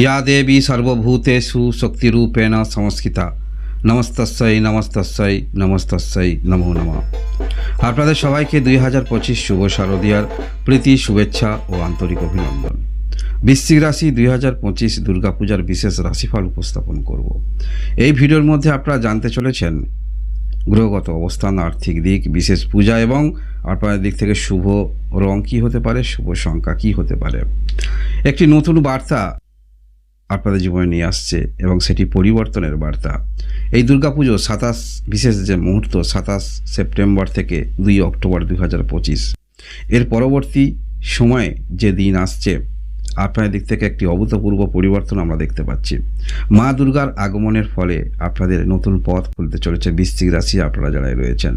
ইয়া দেবী সর্বভূতেষু শক্তিরূপেণ সংস্কৃতা নমস্তস্যই নমস্তস্যই নমস্তস্যই নমো নম আপনাদের সবাইকে দুই হাজার পঁচিশ শুভ শারদীয়ার প্রীতি, শুভেচ্ছা ও আন্তরিক অভিনন্দন। বৃশ্চিক রাশি দুই হাজার পঁচিশ দুর্গাপূজার বিশেষ রাশিফল উপস্থাপন করব। এই ভিডিওর মধ্যে আপনারা জানতে চলেছেন গ্রহগত অবস্থান, আর্থিক দিক, বিশেষ পূজা এবং আপনাদের দিক থেকে শুভ রং কী হতে পারে, শুভ সংখ্যা কী হতে পারে। একটি নতুন বার্তা আপনাদের জীবনে নিয়ে আসছে এবং সেটি পরিবর্তনের বার্তা। এই দুর্গাপুজো সাতাশ, বিশেষ যে মুহূর্ত, সাতাশ সেপ্টেম্বর থেকে দুই অক্টোবর দুই হাজার পঁচিশ। এর পরবর্তী সময়ে যে দিন আসছে, আপনাদের দিক থেকে একটি অভূতপূর্ব পরিবর্তন আমরা দেখতে পাচ্ছি। মা দুর্গার আগমনের ফলে আপনাদের নতুন পথ খুলতে চলেছে বৃশ্চিক রাশি আপনারা যারা রয়েছেন।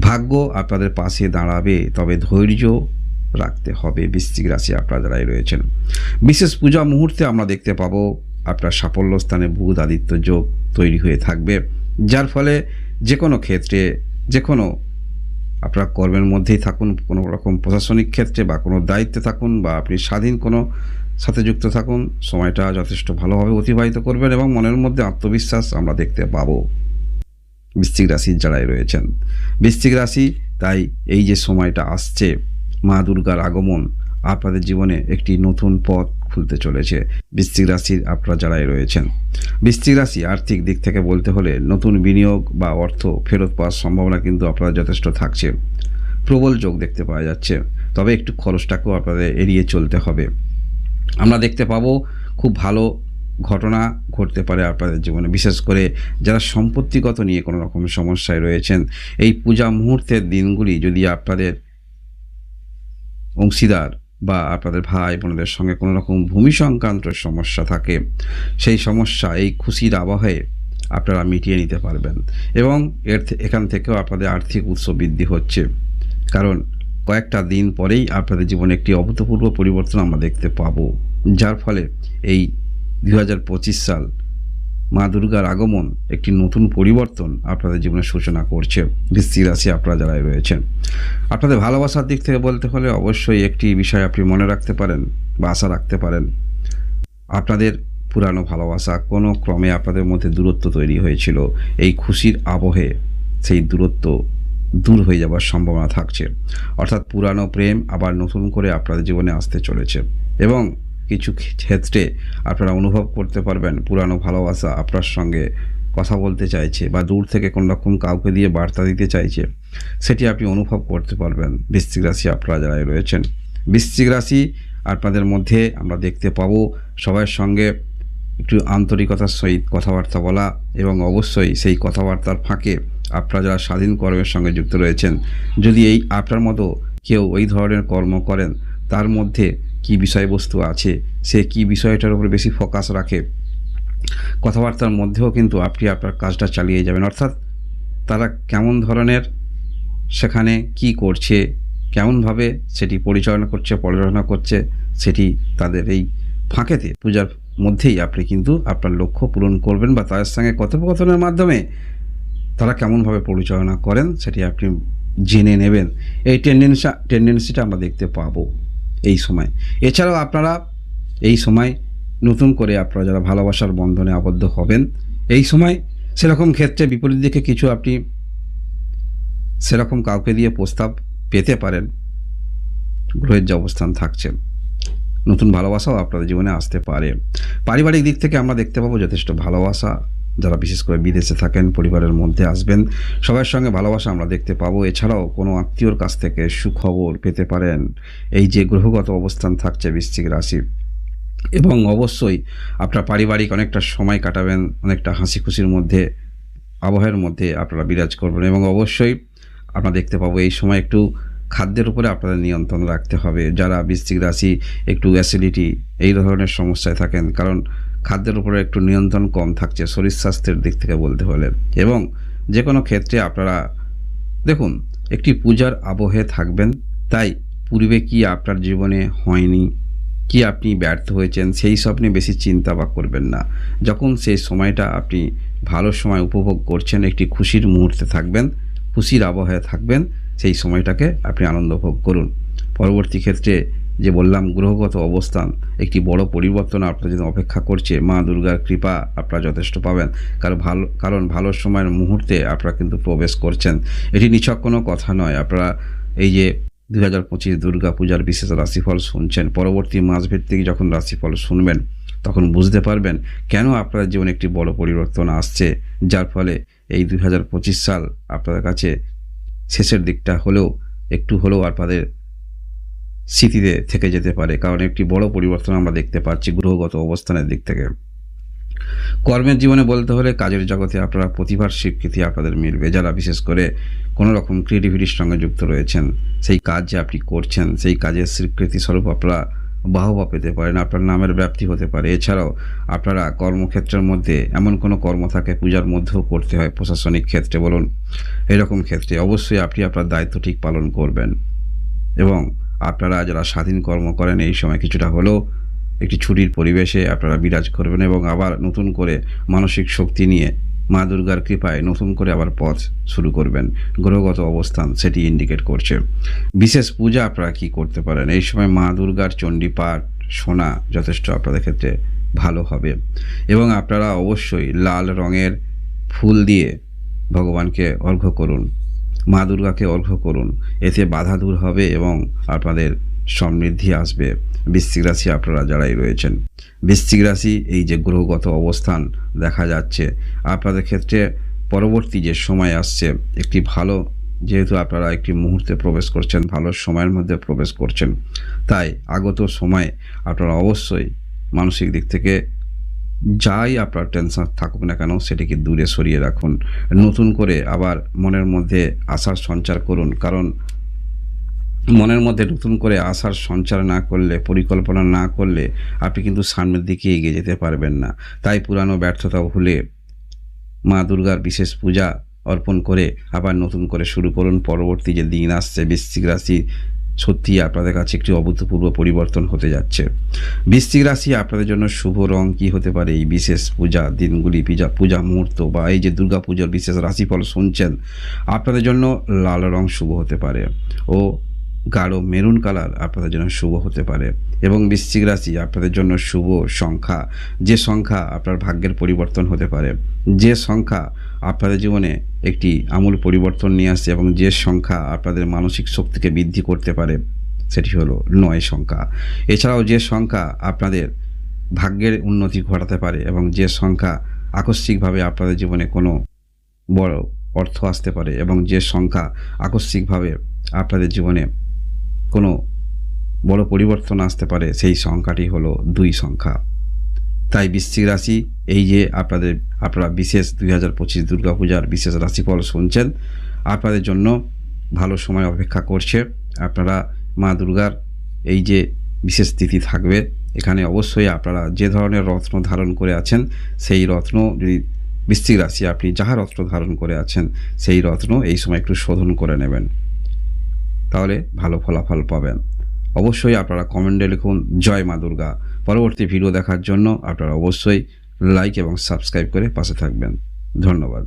ভাগ্য আপনাদের পাশে দাঁড়াবে, তবে ধৈর্য রাখতে হবে। বৃশ্চিক রাশি আপনারা যারাই রয়েছেন। বিশেষ পূজা মুহূর্তে আমরা দেখতে পাবো আপনার সাফল্য স্থানে বুধ আদিত্য যোগ তৈরি হয়ে থাকবে। যার ফলে যে কোনো ক্ষেত্রে, যে কোনো আপনার কর্মের মধ্যেই থাকুন, কোনো রকম প্রশাসনিক ক্ষেত্রে বা কোনো দায়িত্বে থাকুন বা আপনি স্বাধীন কোনো সাথে যুক্ত থাকুন, সময়টা যথেষ্ট ভালোভাবে অতিবাহিত করবেন এবং মনের মধ্যে আত্মবিশ্বাস আমরা দেখতে পাবো। বৃশ্চিক রাশির যারাই রয়েছেন। বৃশ্চিক রাশি, তাই এই যে সময়টা আসছে মা দুর্গার আগমন আপনাদের জীবনে একটি নতুন পথ খুলতে চলেছে। বৃশ্চিক রাশির আপনারা যারাই রয়েছেন। বৃশ্চিক রাশি আর্থিক দিক থেকে বলতে হলে নতুন বিনিয়োগ বা অর্থ ফেরত পাওয়ার সম্ভাবনা কিন্তু আপনারা যথেষ্ট থাকছে। প্রবল যোগ দেখতে পাওয়া যাচ্ছে। তবে একটু খরচটাকেও আপনাদের এড়িয়ে চলতে হবে। আমরা দেখতে পাবো খুব ভালো ঘটনা ঘটতে পারে আপনাদের জীবনে। বিশেষ করে যারা সম্পত্তিগত নিয়ে কোনো রকম সমস্যায় রয়েছেন, এই পূজা মুহূর্তের দিনগুলি যদি আপনাদের অংশীদার বা আপনাদের ভাই বোনদের সঙ্গে কোনো রকম ভূমি সংক্রান্ত সমস্যা থাকে, সেই সমস্যা, এই খুশির আবহে আপনারা মিটিয়ে নিতে পারবেন এবং এর এখান থেকেও আপনাদের আর্থিক উৎস বৃদ্ধি হচ্ছে। কারণ কয়েকটা দিন পরেই আপনাদের জীবনে একটি অভূতপূর্ব পরিবর্তন আমরা দেখতে পাবো। যার ফলে এই দু হাজার পঁচিশ সাল মা দুর্গার আগমন একটি নতুন পরিবর্তন আপনাদের জীবনে সূচনা করছে। বৃশ্চিক রাশি আপনারা যারাই রয়েছেন, আপনাদের ভালোবাসার দিক থেকে বলতে হলে অবশ্যই একটি বিষয় আপনি মনে রাখতে পারেন বা আশা রাখতে পারেন। আপনাদের পুরানো ভালোবাসা কোনো ক্রমে আপনাদের মধ্যে দূরত্ব তৈরি হয়েছিল। এই খুশির আবহে সেই দূরত্ব দূর হয়ে যাওয়ার সম্ভাবনা থাকছে। অর্থাৎ পুরানো প্রেম আবার নতুন করে আপনাদের জীবনে আসতে চলেছে। এবং কিছু ক্ষেত্রে আপনারা অনুভব করতে পারবেন পুরানো ভালোবাসা আপনার সঙ্গে কথা বলতে চাইছে বা দূর থেকে কোনো রকম কাউকে দিয়ে বার্তা দিতে চাইছে, সেটি আপনি অনুভব করতে পারবেন। বৃশ্চিক রাশি আপনারা যারা রয়েছেন, বৃশ্চিক রাশি আপনাদের মধ্যে আমরা দেখতে পাবো সবার সঙ্গে একটু আন্তরিকতার সহিত কথাবার্তা বলা এবং অবশ্যই সেই কথাবার্তার ফাঁকে আপনারা যারা স্বাধীন কর্মের সঙ্গে যুক্ত রয়েছেন, যদি এই আপনার মতো কেউ ওই ধরনের কর্ম করেন, তার মধ্যে কি বিষয়বস্তু আছে, সে কি বিষয়টার উপর বেশি ফোকাস রাখে, কথাবার্তার মধ্যেও কিন্তু আপনি আপনার কাজটা চালিয়ে যাবেন। অর্থাৎ তারা কেমন ধরনের সেখানে কি করছে, কেমনভাবে সেটি পরিচালনা করছে পরিচালনা করছে, সেটি তাদের এই ফাঁকেতে পূজার মধ্যেই আপনি কিন্তু আপনার লক্ষ্য পূরণ করবেন বা তাদের সঙ্গে কথোপকথনের মাধ্যমে তারা কেমনভাবে পরিচালনা করেন, সেটি আপনি জেনে নেবেন। এই টেন্ডেন্সি টেন্ডেন্সিটা আমরা দেখতে পাবো। এই সময়। এছাড়াও আপনারা এই সময় নতুন করে আপনারা যারা ভালোবাসার বন্ধনে আবদ্ধ হবেন, এই সময় সেরকম ক্ষেত্রে বিপরীত দিকে কিছু আপনি সেরকম কাউকে দিয়ে প্রস্তাব পেতে পারেন। গ্রহের যে অবস্থান থাকছে, নতুন ভালোবাসাও আপনাদের জীবনে আসতে পারে। পারিবারিক দিক থেকে আমরা দেখতে পাবো যথেষ্ট ভালোবাসা যারা বিশেষ করে বিদেশে থাকেন, পরিবারের মধ্যে আসবেন, সবার সঙ্গে ভালোবাসা আমরা দেখতে পাবো। এছাড়াও কোনো আত্মীয়র কাছ থেকে সুখবর পেতে পারেন। এই যে গ্রহগত অবস্থান থাকছে বৃশ্চিক রাশি। এবং অবশ্যই আপনার পারিবারিক অনেকটা সময় কাটাবেন, অনেকটা হাসি খুশির মধ্যে আবহাওয়ার মধ্যে আপনারা বিরাজ করবেন। এবং অবশ্যই আমরা দেখতে পাবো এই সময় একটু খাদ্যের উপরে আপনাদের নিয়ন্ত্রণ রাখতে হবে। যারা বৃশ্চিক রাশি, একটু অ্যাসিডিটি এই ধরনের সমস্যায় থাকেন, কারণ খাদ্যের উপরে একটু নিয়ন্ত্রণ কম থাকছে, শরীর স্বাস্থ্যের দিক থেকে বলতে হলে। এবং যে কোনো ক্ষেত্রে আপনারা, দেখুন, একটি পূজার আবহে থাকবেন, তাই পূর্বে কি আপনার জীবনে হয়নি, কি আপনি ব্যর্থ হয়েছেন, সেই সব নিয়ে বেশি চিন্তা বা করবেন না। যখন সেই সময়টা আপনি ভালো সময় উপভোগ করছেন, একটি খুশির মুহূর্তে থাকবেন, খুশির আবহাওয়ায় থাকবেন, সেই সময়টাকে আপনি আনন্দ ভোগ করুন। পরবর্তী ক্ষেত্রে যে বললাম, গ্রহগত অবস্থান, একটি বড় পরিবর্তন আপনার জন্য অপেক্ষা করছে। মা দুর্গার কৃপা আপনারা যথেষ্ট পাবেন। কারণ ভালো কারণ ভালো সময়ের মুহূর্তে আপনারা কিন্তু প্রবেশ করছেন। এটি নিছক কোনো কথা নয়। আপনারা এই যে দু হাজার পঁচিশ দুর্গা পূজার বিশেষ রাশিফল শুনছেন, পরবর্তী মাস ভিত্তিক যখন রাশিফল শুনবেন, তখন বুঝতে পারবেন কেন আপনার জীবনে একটি বড় পরিবর্তন আসছে। যার ফলে এই দুই হাজার পঁচিশ সাল আপনাদের কাছে শেষের দিকটা হলেও, একটু হলেও আপনাদের স্মৃতিতে থেকে যেতে পারে, কারণ একটি বড় পরিবর্তন আমরা দেখতে পাচ্ছি গ্রহগত অবস্থানের দিক থেকে। কর্মের জীবনে বলতে হলে কাজের জগতে আপনারা প্রতিভার স্বীকৃতি আপনাদের মিলবে, যারা বিশেষ করে কোনো রকম ক্রিয়েটিভিটির সঙ্গে যুক্ত রয়েছেন। সেই কাজ যে আপনি করছেন, সেই কাজের স্বীকৃতি স্বরূপ আপনারা বাহবা পেতে পারেন, আপনার নামের ব্যাপ্তি হতে পারে। এছাড়াও আপনারা কর্মক্ষেত্রের মধ্যে এমন কোনো কর্ম থাকে, পূজার মধ্যেও করতে হয় প্রশাসনিক ক্ষেত্রে বলুন, এরকম ক্ষেত্রে অবশ্যই আপনি আপনার দায়িত্ব ঠিক পালন করবেন। এবং আপনারা যারা স্বাধীন কর্ম করেন, এই সময় কিছুটা হলেও একটি ছুটির পরিবেশে আপনারা বিরাজ করবেন এবং আবার নতুন করে মানসিক শক্তি নিয়ে মা দুর্গার কৃপায় নতুন করে আবার পথ শুরু করবেন। গ্রহগত অবস্থান সেটি ইন্ডিকেট করছে। বিশেষ পূজা আপনারা কি করতে পারেন? এই সময় মা দুর্গার চণ্ডী পাঠ যথেষ্ট আপনাদের ক্ষেত্রে ভালো হবে। এবং আপনারা অবশ্যই লাল রঙের ফুল দিয়ে ভগবানকে অর্ঘ্য করুন। মা দুর্গাকে অর্ঘ্য করুন। এতে বাধা দূর হবে এবং আপনাদের সমৃদ্ধি আসবে। বৃশ্চিক রাশি আপনারা যারাই রয়েছেন। বৃশ্চিক রাশি, এই যে গ্রহগত অবস্থান দেখা যাচ্ছে, আপনাদের ক্ষেত্রে পরবর্তী যে সময় আসছে, একটি ভালো, যেহেতু আপনারা একটি মুহূর্তে প্রবেশ করছেন, ভালো সময়ের মধ্যে প্রবেশ করছেন। তাই আগত সময়ে আপনারা অবশ্যই মানসিক দিক থেকে যাই আপনার টেনশন থাকুক না কেন, সেটিকে দূরে সরিয়ে রাখুন। নতুন করে আবার মনের মধ্যে আশার সঞ্চার করুন। কারণ মনের মধ্যে নতুন করে আশার সঞ্চার না করলে, পরিকল্পনা না করলে আপনি কিন্তু সামনের দিকে এগিয়ে যেতে পারবেন না। তাই পুরানো ব্যর্থতা ভুলে মা দুর্গার বিশেষ পূজা অর্পণ করে আবার নতুন করে শুরু করুন। পরবর্তী যে দিন আসছে, বৃশ্চিক রাশি সত্যি আপনাদের কাছে একটি অভূতপূর্ব পরিবর্তন হতে যাচ্ছে। বৃশ্চিক রাশি আপনাদের জন্য শুভ রং কি হতে পারে? এই বিশেষ পূজা দিনগুলি, পূজা পূজা মুহূর্ত বা এই যে দুর্গা পূজার বিশেষ রাশিফল শুনছেন, আপনাদের জন্য লাল রং শুভ হতে পারে। ও গাঢ় মেরুন কালার আপনাদের জন্য শুভ হতে পারে এবং বৃশ্চিক রাশি আপনাদের জন্য শুভ সংখ্যা। যে সংখ্যা আপনার ভাগ্যের পরিবর্তন হতে পারে। যে সংখ্যা আপনাদের জীবনে একটি আমূল পরিবর্তন নিয়ে আসছে এবং যে সংখ্যা আপনাদের মানসিক শক্তিকে বৃদ্ধি করতে পারে, সেটি হলো নয় সংখ্যা। এছাড়াও যে সংখ্যা আপনাদের ভাগ্যের উন্নতি ঘটাতে পারে এবং যে সংখ্যা আকস্মিকভাবে আপনাদের জীবনে কোনো বড় অর্থ আসতে পারে এবং যে সংখ্যা আকস্মিকভাবে আপনাদের জীবনে কোনো বড় পরিবর্তন আসতে পারে, সেই সংখ্যাটি হলো দুই সংখ্যা। তাই বৃশ্চিক রাশি, এই যে আপনাদের, আপনারা বিশেষ দুই হাজার পঁচিশ দুর্গাপূজার বিশেষ রাশিফল শুনছেন, আপনাদের জন্য ভালো সময় অপেক্ষা করছে। আপনারা মা দুর্গার এই যে বিশেষ তিথি থাকবে, এখানে অবশ্যই আপনারা যে ধরনের রত্ন ধারণ করে আছেন, সেই রত্ন যদি বৃশ্চিক রাশি, আপনি যাহা রত্ন ধারণ করে আছেন, সেই রত্ন এই সময় একটু শোধন করে নেবেন। তাহলে ভালো ফলাফল পাবেন। অবশ্যই আপনারা কমেন্টে লিখুন, জয় মা দুর্গা। পরবর্তী ভিডিও দেখার জন্য আপনারা অবশ্যই লাইক এবং সাবস্ক্রাইব করে পাশে থাকবেন। ধন্যবাদ।